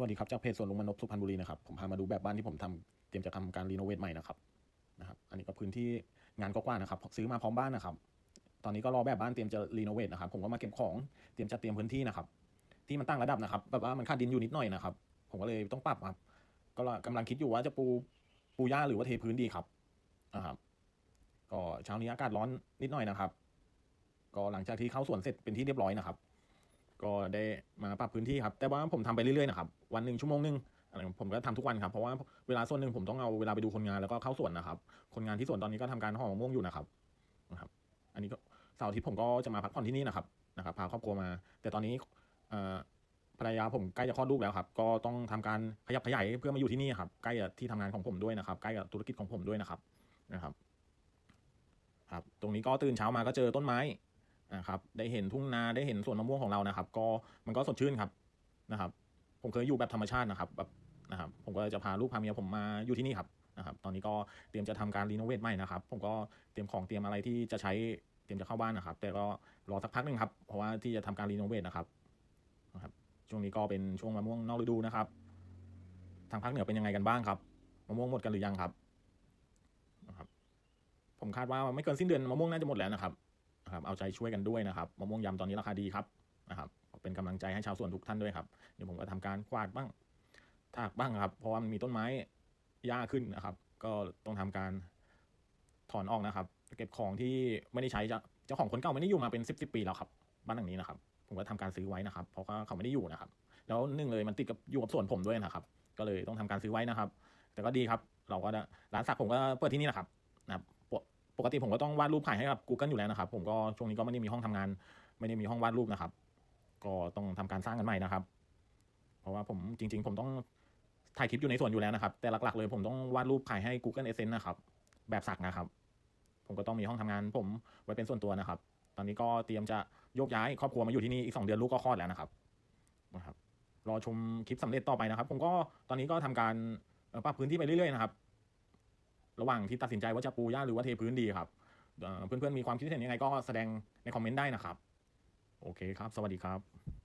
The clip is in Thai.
วัสดีครับจากเพจสวนลุงมนพสุพรรณบุรีนะครับผมพามาดูแบบบ้านที่ผมทำเตรียมจะทำการรีโนเวทใหม่นะครับนะครับ อันนี้ก็พื้นที่งานก็กว้างนะครับ ซื้อมาพร้อมบ้านนะครับ ตอนนี้ก็รอแบบบ้านเตรียมจะรีโนเวทนะครับ ผมก็มาเก็บของเตรียมจะเตรียมพื้นที่นะครับ ที่มันตั้งระดับนะครับแบบว่ามันขาดดินอยู่นิดหน่อยนะครับ ผมก็เลยต้องปรับครับ ก็กำลังคิดอยู่ว่าจะปูปูหญ้าหรือว่าเทพื้นดีครับนะครับ ก็เช้านี้อากาศร้อนนิดหน่อยนะครับ ก็หลังจากที่เข้าสวนเสร็จเป็นที่เรียบร้อยนะครับ ก็ได้มาปรับพื้นที่ครับ แต่ว่าผมทำไปเรื่อยๆนะครับ วันหนึ่งชั่วโมงหนึ่งอะไรผมก็ทำทุกวันครับเพราะว่าเวลาส่วนหนึ่งผมต้องเอาเวลาไปดูคนงานแล้วก็เข้าสวนนะครับ คนงานที่สวนตอนนี้ก็ทำการห่อมะม่วงอยู่นะครับนะครับ อันนี้ก็เสาร์อาทิตย์ผมก็จะมาพักผ่อนที่นี่นะครับนะครับ พาครอบครัวมา แต่ตอนนี้ภรรยาผมใกล้จะคลอดลูกแล้วครับ ก็ต้องทำการขยับขยายเพื่อมาอยู่ที่นี่ครับ ใกล้กับที่ทำงานของผมด้วยนะครับ ใกล้กับธุรกิจของผมด้วยนะครับนะครับ ครับ ตรงนี้ก็ตื่นเช้ามาก็เจอต้นไม้ นะครับได้เห็นทุ่งนาได้เห็นสวนมะม่วงของเรานะครับ ก็มันก็สดชื่นครับนะครับ ผมเคยอยู่แบบธรรมชาตินะครับแบบนะครับ ผมก็จะพาลูกพาเมียผมมาอยู่ที่นี่ครับนะครับ ตอนนี้ก็เตรียมจะทำการรีโนเวทใหม่นะครับ ผมก็เตรียมของเตรียมอะไรที่จะใช้เตรียมจะเข้าบ้านนะครับ แต่ก็รอสักพักหนึ่งครับเพราะว่าที่จะทำการรีโนเวทนะครับนะครับ ช่วงนี้ก็เป็นช่วงมะม่วงนอกฤดูนะครับ ทางภาคเหนือเป็นยังไงกันบ้างครับมะม่วงหมดกันหรือยังครับนะครับ ผมคาดว่าไม่เกินสิ้นเดือนมะม่วงน่าจะหมดแล้วนะครับ นะครับเอาใจช่วยกันด้วยนะครับมะม่วงยำตอนนี้ราคาดีครับนะครับเป็นกำลังใจให้ชาวสวนทุกท่านด้วยครับเดี๋ยวผมก็ทำการกวาดบ้างถากบ้างครับ เพราะว่ามันมีต้นไม้หญ้าขึ้นนะครับ ก็ต้องทำการถอนออกนะครับ เก็บของที่ไม่ได้ใช้จะเจ้าของคนเก่าไม่ได้อยู่มาเป็นสิบสิบปีแล้วครับบ้านหลังนี้นะครับ ผมก็ทำการซื้อไว้นะครับ เพราะว่าเขาไม่ได้อยู่นะครับ แล้วหนึ่งเลยมันติดกับอยู่กับสวนผมด้วยนะครับ ก็เลยต้องทำการซื้อไว้นะครับ แต่ก็ดีครับ เราก็ร้านสักผมก็เปิดที่นี่นะครับนะครับ ปกติผมก็ต้องวาดรูปขายให้กับ Google อยู่แล้วนะครับ ผมก็ช่วงนี้ก็ไม่ได้มีห้องทำงาน ไม่ได้มีห้องวาดรูปนะครับ ก็ต้องทำการสร้างกันใหม่นะครับ เพราะว่าผมจริง ๆ ผมต้องถ่ายคลิปอยู่ในส่วนอยู่แล้วนะครับ แต่หลักๆเลยผมต้องวาดรูปขายให้ Google Essence นะครับ แบบสักนะครับ ผมก็ต้องมีห้องทำงาน ผมไว้เป็นส่วนตัวนะครับ ตอนนี้ก็เตรียมจะโยกย้ายครอบครัวมาอยู่ที่นี่อีกสองเดือนลูกก็คลอดแล้วนะครับนะครับรอชมคลิปสำเร็จต่อไปนะครับ ผมก็ตอนนี้ก็ทำการปรับพื้นที่ไปเรื่อยๆนะครับ ระหว่างที่ตัดสินใจว่าจะปูหญ้าหรือว่าเทพื้นดีครับเพื่อนๆมีความคิดเห็นยังไงก็แสดงในคอมเมนต์ได้นะครับ โอเคครับ สวัสดีครับ